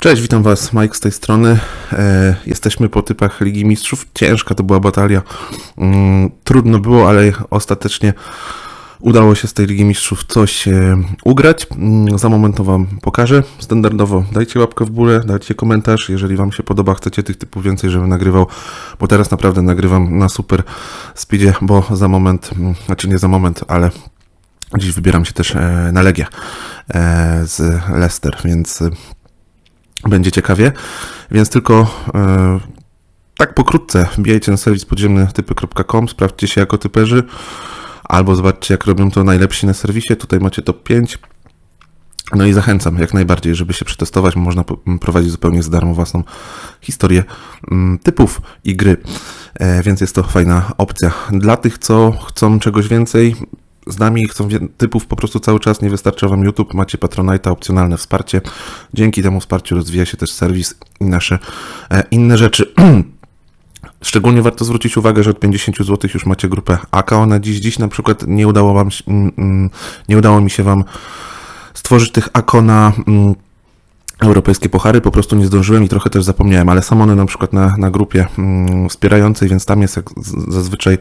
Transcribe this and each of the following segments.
Cześć, witam Was, Mike z tej strony. E, jesteśmy po typach Ligi Mistrzów. Ciężka to była batalia. Mm, trudno było, ale ostatecznie udało się z tej Ligi Mistrzów coś e, ugrać. Mm, za moment to Wam pokażę. Standardowo dajcie łapkę w górę, dajcie komentarz, jeżeli Wam się podoba, chcecie tych typów więcej, żebym nagrywał, bo teraz naprawdę nagrywam na super speedzie, bo za moment, mm, znaczy nie za moment, ale dziś wybieram się też e, na Legię e, z Leicester, więc e, będzie ciekawie, więc tylko e, tak pokrótce. Wbijajcie na serwis podziemny typy.com, sprawdźcie się jako typerzy, albo zobaczcie jak robią to najlepsi na serwisie, tutaj macie top 5. No i zachęcam jak najbardziej, żeby się przetestować, można prowadzić zupełnie za darmo własną historię typów i gry, e, więc jest to fajna opcja. Dla tych, co chcą czegoś więcej, z nami chcą typów po prostu cały czas, nie wystarcza Wam YouTube, macie Patronite'a, opcjonalne wsparcie. Dzięki temu wsparciu rozwija się też serwis i nasze e, inne rzeczy. Szczególnie warto zwrócić uwagę, że od 50 zł już macie grupę AK. Ona dziś, dziś na przykład nie udało, wam, mm, mm, nie udało mi się Wam stworzyć tych AKO na mm, europejskie puchary, po prostu nie zdążyłem i trochę też zapomniałem, ale są one na przykład na, na grupie mm, wspierającej, więc tam jest jak zazwyczaj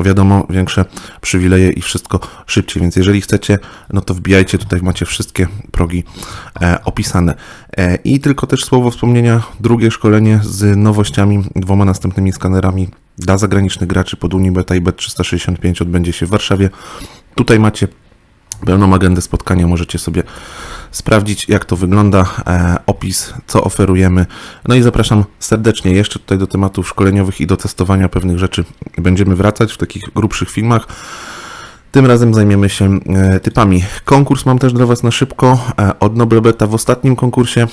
wiadomo większe przywileje i wszystko szybciej, więc jeżeli chcecie, no to wbijajcie, tutaj macie wszystkie progi e, opisane. E, I tylko też słowo wspomnienia, drugie szkolenie z nowościami, dwoma następnymi skanerami dla zagranicznych graczy pod Unibeta i Bet365 odbędzie się w Warszawie. Tutaj macie pełną agendę spotkania, możecie sobie sprawdzić, jak to wygląda, e, opis, co oferujemy. No i zapraszam serdecznie jeszcze tutaj do tematów szkoleniowych i do testowania pewnych rzeczy. Będziemy wracać w takich grubszych filmach. Tym razem zajmiemy się e, typami. Konkurs mam też dla Was na szybko. E, od Noblebeta w ostatnim konkursie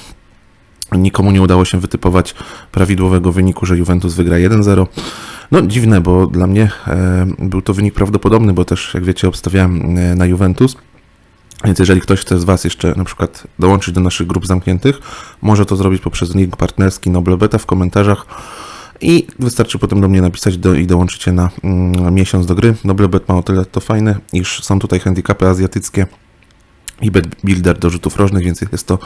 nikomu nie udało się wytypować prawidłowego wyniku, że Juventus wygra 1-0. No dziwne, bo dla mnie e, był to wynik prawdopodobny, bo też jak wiecie obstawiałem e, na Juventus. Więc jeżeli ktoś chce z Was jeszcze na przykład dołączyć do naszych grup zamkniętych, może to zrobić poprzez link partnerski Noblebeta w komentarzach i wystarczy potem do mnie napisać do, i dołączycie na mm, miesiąc do gry. Noblebet ma o tyle to fajne, iż są tutaj handicapy azjatyckie i bet builder do rzutów rożnych, więc jest to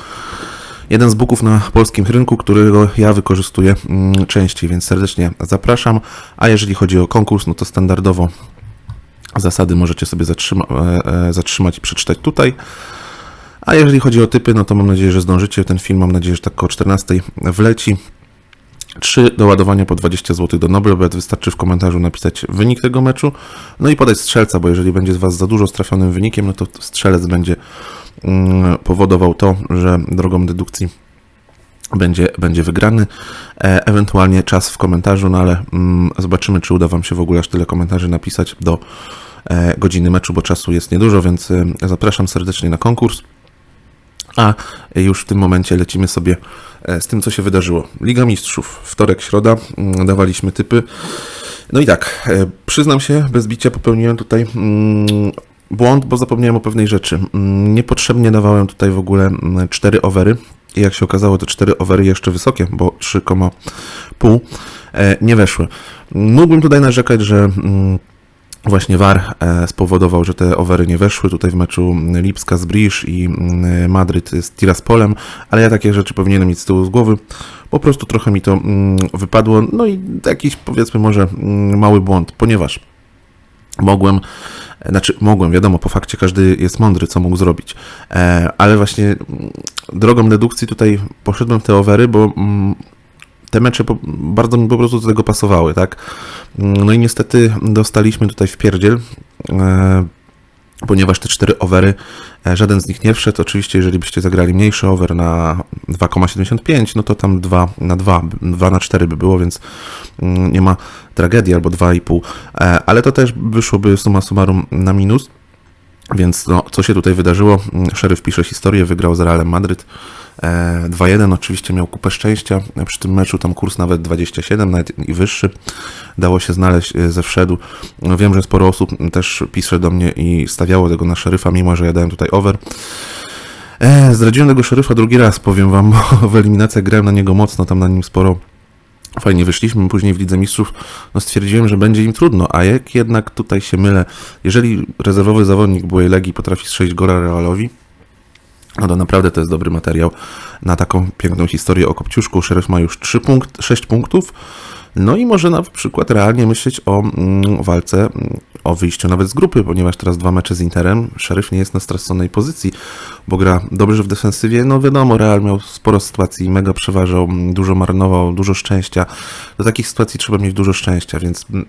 jeden z booków na polskim rynku, którego ja wykorzystuję mm, częściej, więc serdecznie zapraszam. A jeżeli chodzi o konkurs, no to standardowo zasady możecie sobie zatrzyma, e, e, zatrzymać i przeczytać tutaj. A jeżeli chodzi o typy, no to mam nadzieję, że zdążycie. Ten film mam nadzieję, że tak koło 14 wleci. 3 do ładowania po 20 zł do Noblebet. Wystarczy w komentarzu napisać wynik tego meczu. No i podać strzelca, bo jeżeli będzie z Was za dużo z trafionym wynikiem, no to strzelec będzie mm, powodował to, że drogą dedukcji będzie, będzie wygrany. E, ewentualnie czas w komentarzu, no ale mm, zobaczymy, czy uda Wam się w ogóle aż tyle komentarzy napisać do e, godziny meczu, bo czasu jest niedużo, więc e, zapraszam serdecznie na konkurs. A już w tym momencie lecimy sobie e, z tym, co się wydarzyło. Liga Mistrzów, wtorek, środa, mm, dawaliśmy typy. No i tak, e, przyznam się, bez bicia popełniłem tutaj mm, błąd, bo zapomniałem o pewnej rzeczy. Mm, Niepotrzebnie dawałem tutaj w ogóle 4 overy. I jak się okazało, te 4 overy jeszcze wysokie, bo 3,5 e, nie weszły. Mógłbym tutaj narzekać, że właśnie VAR e, spowodował, że te overy nie weszły. Tutaj w meczu Lipska z Brisz i mm, Madryt z Tiraspolem, ale ja takie rzeczy powinienem mieć z tyłu z głowy. Po prostu trochę mi to mm, wypadło, no i jakiś powiedzmy może mm, mały błąd, ponieważ mogłem, znaczy mogłem, wiadomo, po fakcie każdy jest mądry, co mógł zrobić, e, ale właśnie drogą dedukcji tutaj poszedłem te overy, bo te mecze po, bardzo mi po prostu do tego pasowały, tak? No i niestety dostaliśmy tutaj w pierdziel, e, ponieważ te cztery overy, e, żaden z nich nie wszedł. Oczywiście, jeżeli byście zagrali mniejszy over na 2,75, no to tam 2 na 2, 2 na 4 by było, więc mm, nie ma tragedii, albo 2,5. E, Ale to też wyszłoby summa summarum na minus. Więc no, co się tutaj wydarzyło? Mm, Szeryf pisze historię, wygrał z Realem Madryt. E, 2-1 oczywiście miał kupę szczęścia. Przy tym meczu tam kurs nawet 27, nawet i wyższy. Dało się znaleźć e, ze wszedu. No, wiem, że sporo osób też pisze do mnie i stawiało tego na szeryfa, mimo że ja dałem tutaj over. E, zdradziłem tego szeryfa drugi raz, powiem wam, w eliminacjach grałem na niego mocno, tam na nim sporo Fajnie wyszliśmy, później w Lidze Mistrzów no stwierdziłem, że będzie im trudno, a jak jednak tutaj się mylę, jeżeli rezerwowy zawodnik byłej Legii potrafi strzelić gola Realowi, No to naprawdę to jest dobry materiał na taką piękną historię o Kopciuszku. Szeryf ma już 3 punkt, 6 punktów. No i może na przykład realnie myśleć o mm, walce, mm, o wyjściu nawet z grupy, ponieważ teraz dwa mecze z Interem. Szeryf nie jest na straconej pozycji, bo gra dobrze w defensywie. No wiadomo, Real miał sporo sytuacji, mega przeważał, dużo marnował, dużo szczęścia. Do takich sytuacji trzeba mieć dużo szczęścia, więc mm,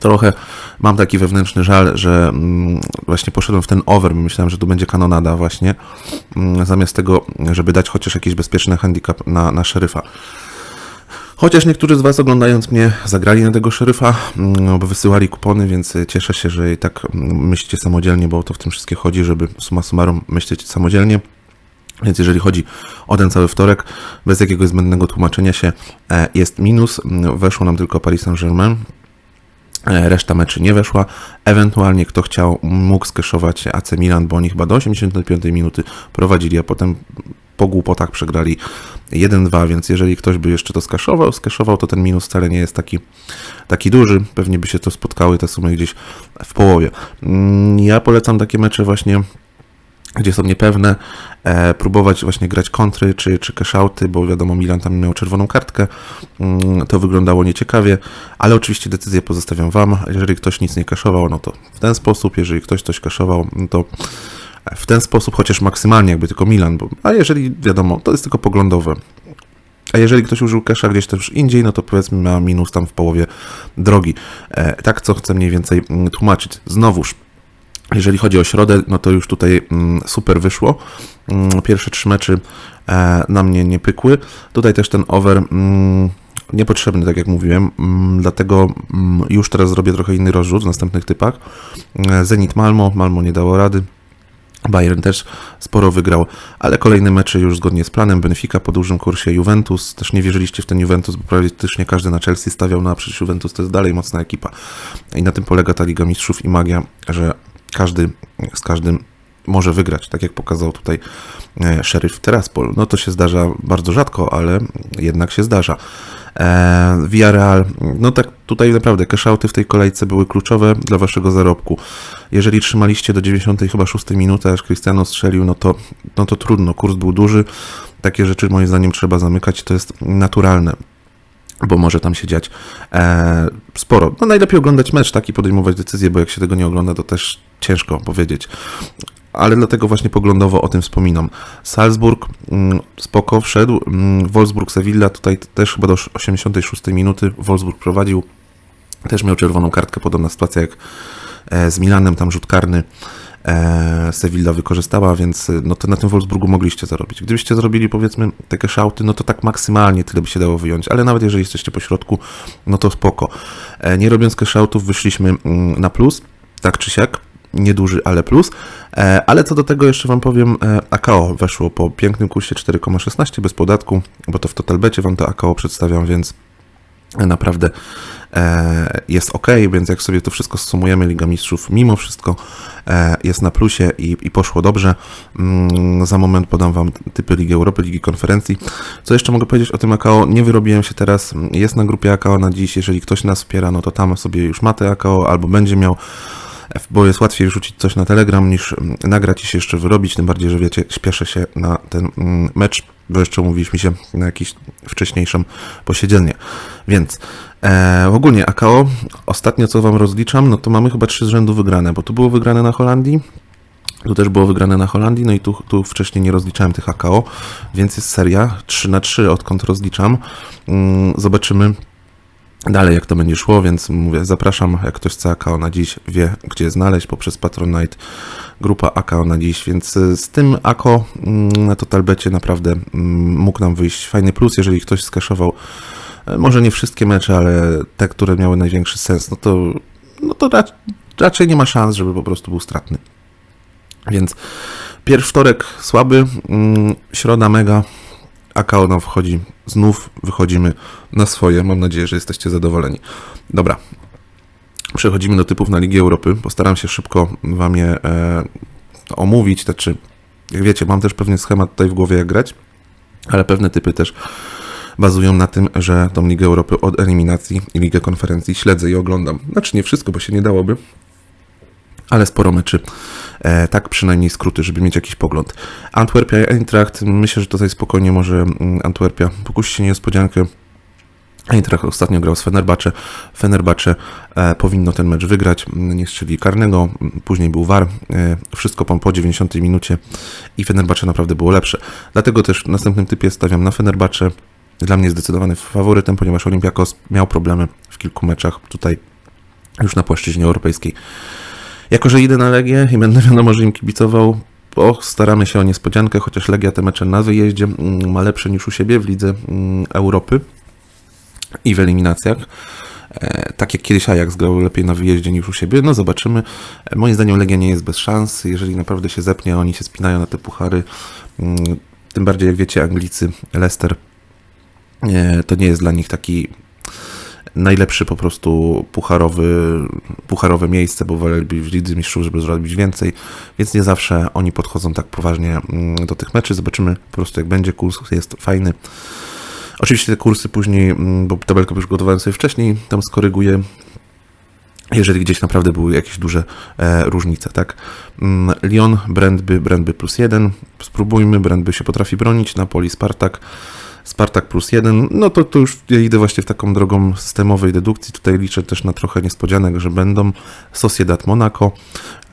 Trochę mam taki wewnętrzny żal, że mm, właśnie poszedłem w ten over. Myślałem, że tu będzie kanonada właśnie, mm, zamiast tego, żeby dać chociaż jakiś bezpieczny handicap na, na szeryfa. Chociaż niektórzy z Was oglądając mnie zagrali na tego szeryfa, mm, wysyłali kupony, więc cieszę się, że i tak mm, myślicie samodzielnie, bo o to w tym wszystkie chodzi, żeby summa summarum myśleć samodzielnie. Więc jeżeli chodzi o ten cały wtorek, bez jakiegoś zbędnego tłumaczenia się, e, jest minus. Weszło nam tylko Paris Saint-Germain, E, Reszta meczy nie weszła. Ewentualnie kto chciał, mógł skeszować AC Milan, bo oni chyba do 85 minuty prowadzili, a potem po głupotach przegrali 1-2, więc jeżeli ktoś by jeszcze to skaszował, skaszował, to ten minus wcale nie jest taki, taki duży. Pewnie by się to spotkały te sumy gdzieś w połowie. Mm, ja polecam takie mecze właśnie gdzie są niepewne, e, próbować właśnie grać kontry czy, czy cashouty, bo wiadomo, Milan tam miał czerwoną kartkę, mm, to wyglądało nieciekawie, ale oczywiście decyzję pozostawiam Wam. Jeżeli ktoś nic nie kaszował, no to w ten sposób, jeżeli ktoś coś kaszował, no to w ten sposób, chociaż maksymalnie jakby tylko Milan, bo, a jeżeli wiadomo, to jest tylko poglądowe. A jeżeli ktoś użył casha gdzieś też indziej, no to powiedzmy ma minus tam w połowie drogi. E, tak, co chcę mniej więcej mm, tłumaczyć. Znowuż, jeżeli chodzi o środę, no to już tutaj mm, super wyszło. Mm, pierwsze trzy meczy e, na mnie nie pykły. Tutaj też ten over niepotrzebny, tak jak mówiłem, dlatego już teraz zrobię trochę inny rozrzut w następnych typach. E, Zenit Malmo, Malmo nie dało rady. Bayern też sporo wygrał, ale kolejne mecze już zgodnie z planem. Benfica po dużym kursie, Juventus. Też nie wierzyliście w ten Juventus, bo praktycznie każdy na Chelsea stawiał, no a przecież Juventus to jest dalej mocna ekipa. I na tym polega ta Liga Mistrzów i magia, że każdy z każdym może wygrać, tak jak pokazał tutaj e, szeryf Teraspol. No to się zdarza bardzo rzadko, ale jednak się zdarza. E, Villarreal, no tak tutaj naprawdę cashouty w tej kolejce były kluczowe dla waszego zarobku. Jeżeli trzymaliście do 90 chyba 6 minuty, aż Cristiano strzelił, no to, no to trudno, kurs był duży. Takie rzeczy moim zdaniem trzeba zamykać, to jest naturalne bo może tam się dziać e, sporo. No najlepiej oglądać mecz, tak i podejmować decyzje, bo jak się tego nie ogląda, to też ciężko powiedzieć. Ale dlatego właśnie poglądowo o tym wspominam. Salzburg mm, spoko wszedł, mm, Wolfsburg-Sevilla tutaj też chyba do 86 minuty Wolfsburg prowadził, też miał czerwoną kartkę, podobna sytuacja jak e, z Milanem, tam rzut karny e, Sevilla wykorzystała, więc no to na tym Wolfsburgu mogliście zarobić. Gdybyście zrobili powiedzmy takie szauty, no to tak maksymalnie tyle by się dało wyjąć, ale nawet jeżeli jesteście po środku, no to spoko. E, nie robiąc cashoutów wyszliśmy mm, na plus, tak czy siak, nieduży, ale plus. E, ale co do tego jeszcze Wam powiem, e, AKO weszło po pięknym kursie 4,16 bez podatku, bo to w Totalbecie Wam to AKO przedstawiam, więc naprawdę e, jest ok, więc jak sobie to wszystko sumujemy, Liga Mistrzów mimo wszystko jest na plusie i, i poszło dobrze. Mm, za moment podam Wam typy Ligi Europy, Ligi Konferencji. Co jeszcze mogę powiedzieć o tym AKO? Nie wyrobiłem się teraz, jest na grupie AKO na dziś, jeżeli ktoś nas wspiera, no to tam sobie już ma te AKO albo będzie miał bo jest łatwiej wrzucić coś na Telegram niż mm, nagrać i się jeszcze wyrobić, tym bardziej, że wiecie, śpieszę się na ten mm, mecz, bo jeszcze umówiliśmy się na jakieś wcześniejszą posiedzenie. Więc e, ogólnie AKO, ostatnio co Wam rozliczam, no to mamy chyba trzy z rzędu wygrane, bo tu było wygrane na Holandii, tu też było wygrane na Holandii, no i tu, tu wcześniej nie rozliczałem tych AKO, więc jest seria 3 na 3 odkąd rozliczam. Mm, zobaczymy, dalej jak to będzie szło, więc mówię, zapraszam, jak ktoś chce AKO na dziś, wie gdzie znaleźć poprzez Patronite, grupa AKO na dziś, więc y, z tym AKO mm, na Totalbecie naprawdę mm, mógł nam wyjść fajny plus, jeżeli ktoś skaszował, e, może nie wszystkie mecze, ale te, które miały największy sens, no to, no to raczej nie ma szans, żeby po prostu był stratny. Więc pierwszy wtorek słaby, mm, środa mega, AKO nam wchodzi, znów wychodzimy na swoje. Mam nadzieję, że jesteście zadowoleni. Dobra, przechodzimy do typów na Ligi Europy. Postaram się szybko Wam je e, omówić. Znaczy, jak wiecie, mam też pewien schemat tutaj w głowie, jak grać, ale pewne typy też bazują na tym, że tą Ligę Europy od eliminacji i Ligę Konferencji śledzę i oglądam. Znaczy nie wszystko, bo się nie dałoby, ale sporo meczy E, tak przynajmniej skróty, żeby mieć jakiś pogląd. Antwerpia Eintracht, myślę, że tutaj spokojnie może mm, Antwerpia pokusi się niespodziankę. Eintracht ostatnio grał z Fenerbahce. Fenerbahce e, powinno ten mecz wygrać. Nie strzeli karnego. Później był VAR. E, wszystko po, po 90 minucie i Fenerbahce naprawdę było lepsze. Dlatego też w następnym typie stawiam na Fenerbahce. Dla mnie zdecydowany faworytem, ponieważ Olympiakos miał problemy w kilku meczach tutaj już na płaszczyźnie europejskiej. Jako, że idę na Legię i będę wiadomo, że im kibicował, bo staramy się o niespodziankę, chociaż Legia te mecze na wyjeździe mm, ma lepsze niż u siebie w lidze mm, Europy i w eliminacjach. E, tak jak kiedyś Ajax grał lepiej na wyjeździe niż u siebie, no zobaczymy. E, moim zdaniem Legia nie jest bez szans. Jeżeli naprawdę się zepnie, oni się spinają na te puchary. Mm, tym bardziej jak wiecie, Anglicy, Leicester, e, to nie jest dla nich taki najlepszy po prostu pucharowy, pucharowe miejsce, bo woleliby w Lidze Mistrzów, żeby zrobić więcej, więc nie zawsze oni podchodzą tak poważnie mm, do tych meczy. Zobaczymy po prostu jak będzie, kurs jest fajny. Oczywiście te kursy później, mm, bo tabelkę przygotowałem sobie wcześniej, tam skoryguję jeżeli gdzieś naprawdę były jakieś duże e, różnice, tak. Mm, Lyon, Brandby, Brandby plus jeden, spróbujmy, Brandby się potrafi bronić, Napoli, Spartak, Spartak plus jeden, no to, to już ja idę właśnie w taką drogą systemowej dedukcji, tutaj liczę też na trochę niespodzianek, że będą Sociedad Monaco,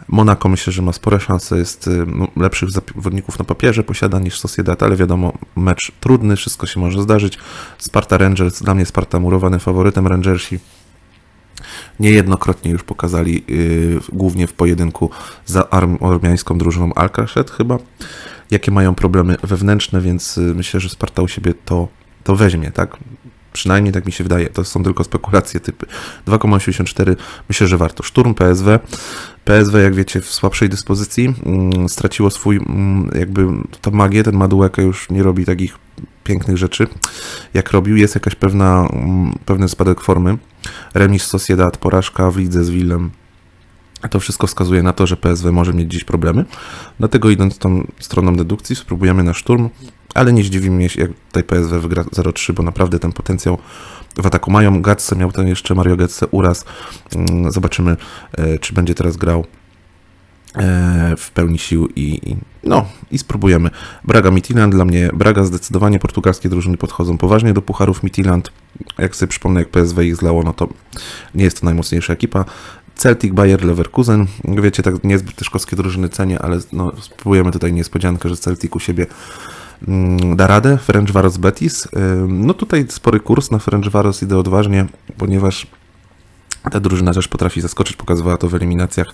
Monaco myślę, że ma spore szanse, jest y, no, lepszych zawodników na papierze posiada niż Sociedad, ale wiadomo, mecz trudny, wszystko się może zdarzyć. Sparta Rangers, dla mnie Sparta murowany faworytem Rangersi. Niejednokrotnie już pokazali, yy, głównie w pojedynku za arm, armiańską drużyną Alcachet chyba, jakie mają problemy wewnętrzne, więc yy, myślę, że Sparta u siebie to, to weźmie, tak? Przynajmniej tak mi się wydaje. To są tylko spekulacje typy. 2,84 myślę, że warto. Szturm PSW. PSW, jak wiecie, w słabszej dyspozycji. Mm, straciło swój, mm, jakby ta magię. Ten Madułeka już nie robi takich pięknych rzeczy, jak robił. Jest jakaś pewna, mm, pewien spadek formy. Remis Sociedad, porażka w lidze z Willem. To wszystko wskazuje na to, że PSW może mieć dziś problemy. Dlatego idąc tą stroną dedukcji, spróbujemy na szturm ale nie zdziwi mnie, jak tutaj PSW wygra 0-3, bo naprawdę ten potencjał w ataku mają. Gatse miał ten jeszcze Mario Gatse uraz. Mm, zobaczymy, e, czy będzie teraz grał e, w pełni sił i, no i spróbujemy. Braga Midtjylland, dla mnie Braga zdecydowanie portugalskie drużyny podchodzą poważnie do pucharów Midtjylland. Jak sobie przypomnę, jak PSW ich zlało, no to nie jest to najmocniejsza ekipa. Celtic, Bayer, Leverkusen. Wiecie, tak niezbyt też drużyny cenię, ale no, spróbujemy tutaj niespodziankę, że Celtic u siebie da radę. Ferencvaros Betis. No tutaj spory kurs na Ferencvaros idę odważnie, ponieważ ta drużyna też potrafi zaskoczyć, pokazywała to w eliminacjach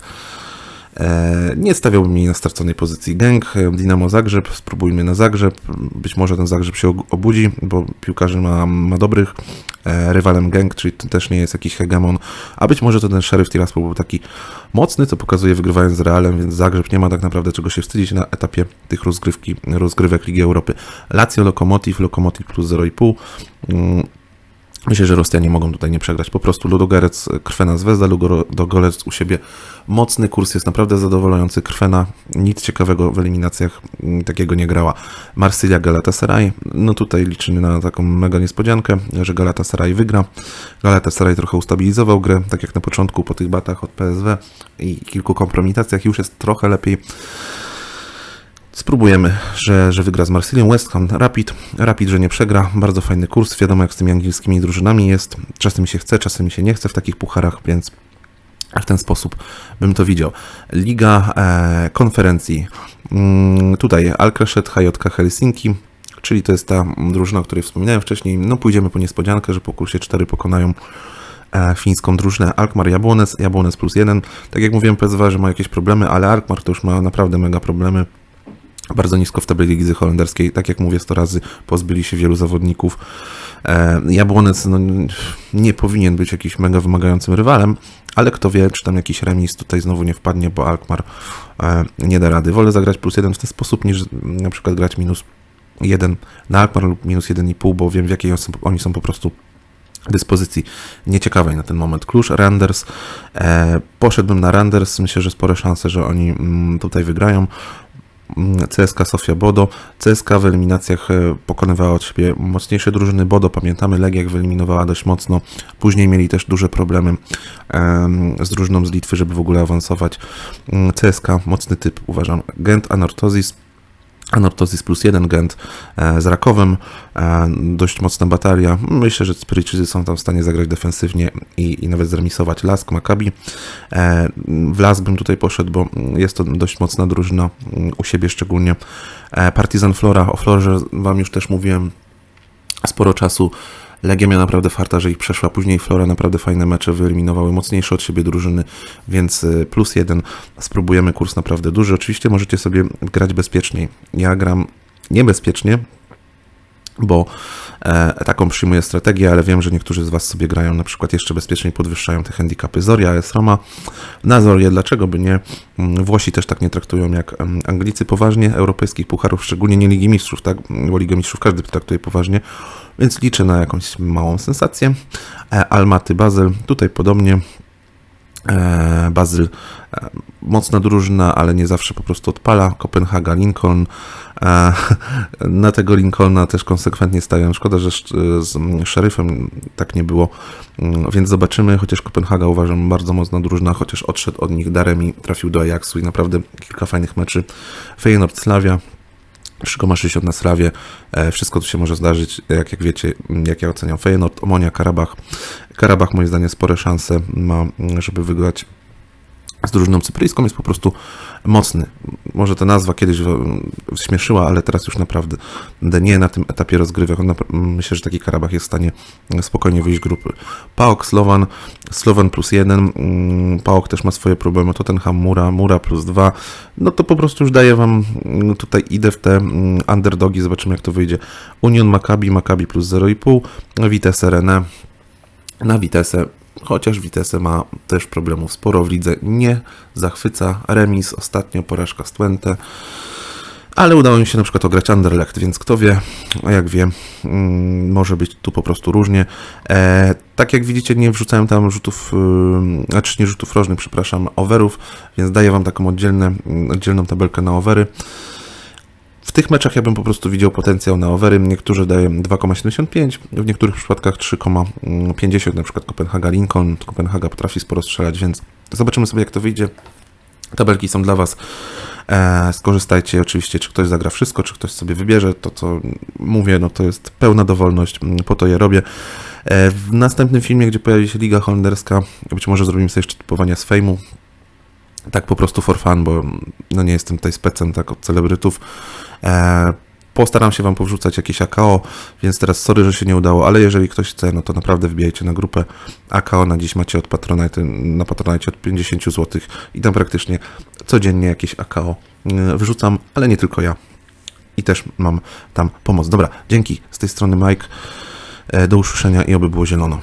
nie stawiałbym jej na straconej pozycji. Gęg, e, Dinamo Zagrzeb, spróbujmy na Zagrzeb. Być może ten Zagrzeb się obudzi, bo piłkarzy ma, ma dobrych. E, rywalem Gęg, czyli też nie jest jakiś hegemon. A być może to ten Sheriff Tiraspol był taki mocny, co pokazuje wygrywając z Realem, więc Zagrzeb nie ma tak naprawdę czego się wstydzić na etapie tych rozgrywki, rozgrywek Ligi Europy. Lazio, Lokomotiv, Lokomotiv plus 0,5. Myślę, że Rosjanie mogą tutaj nie przegrać. Po prostu Ludogorec, Krwena Zvezda, Ludogorec u siebie mocny, kurs jest naprawdę zadowalający. Krwena nic ciekawego w eliminacjach mm, takiego nie grała. Marsylia, Galatasaray, no tutaj liczymy na taką mega niespodziankę, że Galatasaray wygra. Galatasaray trochę ustabilizował grę, tak jak na początku po tych batach od PSW i kilku kompromitacjach już jest trochę lepiej. Spróbujemy, że, że wygra z Marsylią. West Ham Rapid. Rapid, że nie przegra. Bardzo fajny kurs. Wiadomo, jak z tymi angielskimi drużynami jest. Czasem się chce, czasem się nie chce w takich pucharach, więc w ten sposób bym to widział. Liga e, konferencji. Mm, tutaj Alkrashet, HJK Helsinki, czyli to jest ta drużyna, o której wspominałem wcześniej. No pójdziemy po niespodziankę, że po kursie 4 pokonają e, fińską drużynę Alkmaar Jabłones, Jabłones plus 1. Tak jak mówiłem, PSW, że ma jakieś problemy, ale Alkmaar to już ma naprawdę mega problemy bardzo nisko w tabeli lidze holenderskiej. Tak jak mówię 100 razy, pozbyli się wielu zawodników. E, Jabłonec no, nie powinien być jakimś mega wymagającym rywalem, ale kto wie, czy tam jakiś remis tutaj znowu nie wpadnie, bo Alkmaar e, nie da rady. Wolę zagrać plus jeden w ten sposób, niż na przykład grać minus jeden na Alkmaar lub minus 1,5, bo wiem w jakiej oni są po prostu dyspozycji nieciekawej na ten moment. Klucz, Randers. E, poszedłbym na Randers. Myślę, że spore szanse, że oni mm, tutaj wygrają. Mm, CSK Sofia Bodo. CSK w eliminacjach e, pokonywała od siebie mocniejsze drużyny. Bodo, pamiętamy, Legia ich wyeliminowała dość mocno. Później mieli też duże problemy em, z drużyną z Litwy, żeby w ogóle awansować. Mm, CSK, mocny typ, uważam. Gent, Anortozis. Anortozis plus jeden Gent e, z Rakowem, e, dość mocna batalia. Myślę, że Spiryczycy są tam w stanie zagrać defensywnie i, i nawet zremisować Lask, Maccabi. E, w Las bym tutaj poszedł, bo jest to dość mocna drużyna mm, u siebie szczególnie. Partizan Flora, o Florze wam już też mówiłem sporo czasu. Legia miała naprawdę farta, że ich przeszła. Później Flora naprawdę fajne mecze wyeliminowały mocniejsze od siebie drużyny, więc y, plus jeden. Spróbujemy kurs naprawdę duży. Oczywiście możecie sobie grać bezpieczniej. Ja gram niebezpiecznie, bo e, taką przyjmuję strategię, ale wiem, że niektórzy z Was sobie grają na przykład jeszcze bezpieczniej, podwyższają te handicapy. Zoria, AS Roma, na Zorię, dlaczego by nie? Mm, Włosi też tak nie traktują jak Anglicy poważnie, europejskich pucharów, szczególnie nie Ligi Mistrzów, tak? Bo Ligę Mistrzów każdy traktuje poważnie, więc liczę na jakąś małą sensację. E, Almaty, Bazel, tutaj podobnie. E, Bazyl, e, mocna drużyna, ale nie zawsze po prostu odpala. Kopenhaga, Lincoln. E, Na tego Lincolna też konsekwentnie stają. Szkoda, że z szeryfem tak nie było, Mm, więc zobaczymy. Chociaż Kopenhaga uważam bardzo mocna drużyna, chociaż odszedł od nich darem i trafił do Ajaxu i naprawdę kilka fajnych meczy. Feyenoord, Slavia. Szybko ma 60 na Slawie. E, Wszystko tu się może zdarzyć, jak, jak wiecie, jak ja oceniam Feyenoord, Omonia, Karabach. Karabach moim zdaniem spore szanse ma, żeby wygrać z drużyną cypryjską jest po prostu mocny. Może ta nazwa kiedyś w- śmieszyła, ale teraz już naprawdę nie na tym etapie rozgrywek. Napra- Myślę, że taki Karabach jest w stanie spokojnie wyjść grupy. PAOK, Slovan, Slovan plus jeden. Mm, PAOK też ma swoje problemy. Tottenham, Mura, Mura plus dwa. No to po prostu już daję wam, mm, tutaj idę w te mm, underdogi, zobaczymy jak to wyjdzie. Union Maccabi, Maccabi plus 0,5. Vitesse Rennes na Vitesse, chociaż Vitesse ma też problemów sporo w lidze, nie zachwyca remis, ostatnio porażka z Twente, ale udało mi się na przykład ograć Anderlecht, więc kto wie, a jak wie, mm, może być tu po prostu różnie. E, tak jak widzicie, nie wrzucałem tam rzutów, yy, znaczy nie rzutów rożnych, przepraszam, overów, więc daję wam taką oddzielne, oddzielną tabelkę na overy. W tych meczach ja bym po prostu widział potencjał na overy. Niektórzy dają 2,75, w niektórych przypadkach 3,50, na przykład Kopenhaga Lincoln. Kopenhaga potrafi sporo strzelać, więc zobaczymy sobie jak to wyjdzie. Tabelki są dla Was. E, skorzystajcie oczywiście, czy ktoś zagra wszystko, czy ktoś sobie wybierze. To, co mówię, no to jest pełna dowolność, po to je robię. E, w następnym filmie, gdzie pojawi się Liga Holenderska, być może zrobimy sobie jeszcze typowania z fejmu, tak po prostu for fun, bo no nie jestem tutaj specem tak od celebrytów. E, postaram się Wam powrzucać jakieś AKO, więc teraz sorry, że się nie udało, ale jeżeli ktoś chce, no to naprawdę wbijajcie na grupę AKO, na dziś macie od Patronite, na Patronite od 50 zł i tam praktycznie codziennie jakieś AKO e, wyrzucam, ale nie tylko ja. I też mam tam pomoc. Dobra, dzięki. Z tej strony Mike. E, Do usłyszenia i oby było zielono.